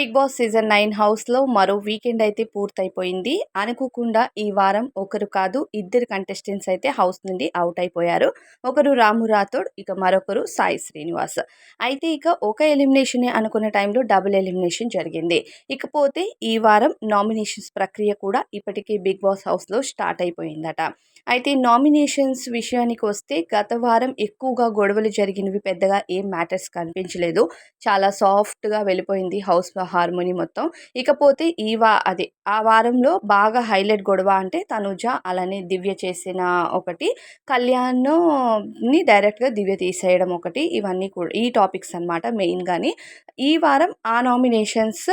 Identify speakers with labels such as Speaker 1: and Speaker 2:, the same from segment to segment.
Speaker 1: Big boss season nine హౌస్లో మరో weekend అయితే పూర్తయిపోయింది. అనుకోకుండా ఈ వారం ఒకరు కాదు ఇద్దరు కంటెస్టెంట్స్ అయితే హౌస్ నుండి అవుట్ అయిపోయారు. ఒకరు రాము రాథోడ్ ఇక మరొకరు సాయి శ్రీనివాస్. అయితే ఇక ఒక ఎలిమినేషన్ అనుకున్న టైంలో డబుల్ ఎలిమినేషన్ జరిగింది. ఇకపోతే ఈ వారం నామినేషన్స్ ప్రక్రియ కూడా ఇప్పటికీ బిగ్ బాస్ హౌస్లో స్టార్ట్ అయిపోయిందట. అయితే నామినేషన్స్ విషయానికి వస్తే గత వారం ఎక్కువగా గొడవలు జరిగినవి పెద్దగా ఏం మ్యాటర్స్ కనిపించలేదు. చాలా సాఫ్ట్గా వెళ్ళిపోయింది హౌస్ హార్మోని మొత్తం. ఇకపోతే ఈ వా అది ఆ వారంలో బాగా హైలైట్ గొడవ అంటే తనుజ అలానే దివ్య చేసిన ఒకటి కళ్యాణ్ని డైరెక్ట్గా దివ్య తీసేయడం ఒకటి ఇవన్నీ కూడా ఈ టాపిక్స్ అనమాట మెయిన్గాని ఈ వారం ఆ నామినేషన్స్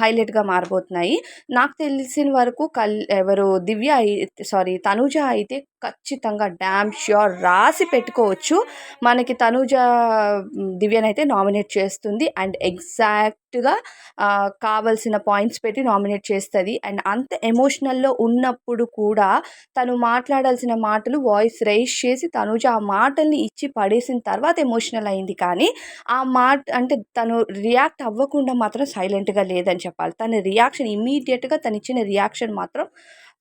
Speaker 1: హైలైట్గా మారబోతున్నాయి. నాకు తెలిసిన వరకు కల్ ఎవరు దివ్య సారీ తనుజ అయితే ఖచ్చితంగా డ్యామ్ ష్యూర్ రాసి పెట్టుకోవచ్చు. మనకి తనూజ దివ్యనైతే నామినేట్ చేస్తుంది. అండ్ ఎగ్జాక్ట్గా కావలసిన పాయింట్స్ పెట్టి నామినేట్ చేస్తుంది. అండ్ అంత ఎమోషనల్లో ఉన్నప్పుడు కూడా తను మాట్లాడాల్సిన మాటలు వాయిస్ రైస్ చేసి తనుజ ఆ మాటల్ని ఇచ్చి పడేసిన తర్వాత ఎమోషనల్ అయింది. కానీ ఆ మాట అంటే తను రియాక్ట్ అవ్వకుండా మాత్రం సైలెంట్గా లేదని చెప్పాలి. తన రియాక్షన్ ఇమీడియట్గా తను ఇచ్చిన రియాక్షన్ మాత్రం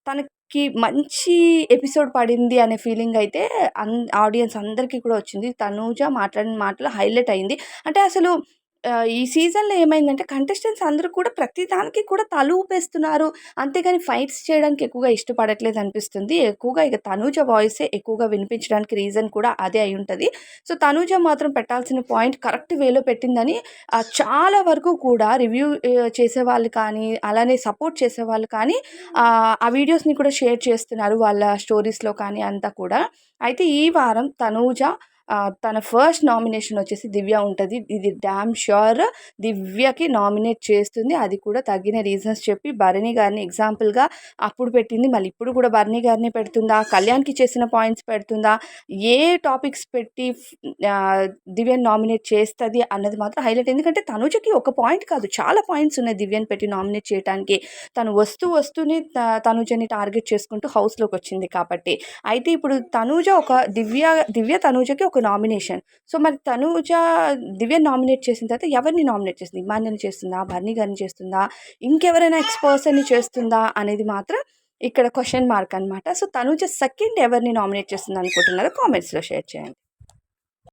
Speaker 1: తనకి కి మంచి ఎపిసోడ్ పడింది అనే ఫీలింగ్ అయితే అన్ ఆడియన్స్ అందరికీ కూడా వచ్చింది. తనూజ మాట్లాడిన మాటలు హైలైట్ అయింది. అంటే అసలు ఈ సీజన్లో ఏమైందంటే కంటెస్టెంట్స్ అందరూ కూడా ప్రతి దానికి కూడా తల ఊపేస్తున్నారు. అంతేగాని ఫైట్స్ చేయడానికి ఎక్కువగా ఇష్టపడట్లేదు అనిపిస్తుంది. ఎక్కువగా ఇక తనూజ వాయిసే ఎక్కువగా వినిపించడానికి రీజన్ కూడా అదే అయి ఉంటుంది. సో తనూజ మాత్రం పెట్టాల్సిన పాయింట్ కరెక్ట్ వేలో పెట్టిందని చాలా వరకు కూడా రివ్యూ చేసేవాళ్ళు కానీ అలానే సపోర్ట్ చేసేవాళ్ళు కానీ ఆ వీడియోస్ని కూడా షేర్ చేస్తున్నారు వాళ్ళ స్టోరీస్లో కానీ అంతా కూడా. అయితే ఈ వారం తనూజ తన ఫస్ట్ నామినేషన్ వచ్చేసి దివ్య ఉంటుంది. ఇది డ్యామ్ ష్యూర్ దివ్యకి నామినేట్ చేస్తుంది. అది కూడా తగిన రీజన్స్ చెప్పి భరణి గారిని ఎగ్జాంపుల్గా అప్పుడు పెట్టింది. మళ్ళీ ఇప్పుడు కూడా భరణి గారిని పెడుతుందా? కళ్యాణ్కి చేసిన పాయింట్స్ పెడుతుందా? ఏ టాపిక్స్ పెట్టి దివ్యను నామినేట్ చేస్తుంది అన్నది మాత్రం హైలైట్ ఎందుకంటే తనుజకి ఒక పాయింట్ కాదు. చాలా పాయింట్స్ ఉన్నాయి దివ్యను పెట్టి నామినేట్ చేయడానికి తను వస్తూ వస్తూనే తనుజని టార్గెట్ చేసుకుంటూ హౌస్లోకి వచ్చింది కాబట్టి. అయితే ఇప్పుడు తనూజ ఒక దివ్య దివ్య తనూజకి ఒక నామినేషన్ సో మరి తనుజ దివ్య నామినేట్ చేసిన తర్వాత ఎవరిని నామినేట్ చేసింది ఇమాన్యని చేస్తుందా? బర్నీ గారిని చేస్తుందా? ఇంకెవరైనా ఎక్స్ పర్సన్ని చేస్తుందా అనేది మాత్రం ఇక్కడ క్వశ్చన్ మార్క్ అనమాట సో తనుజ సెకండ్ ఎవరిని నామినేట్ చేస్తుంది అనుకుంటున్నారో కామెంట్స్లో షేర్ చేయండి.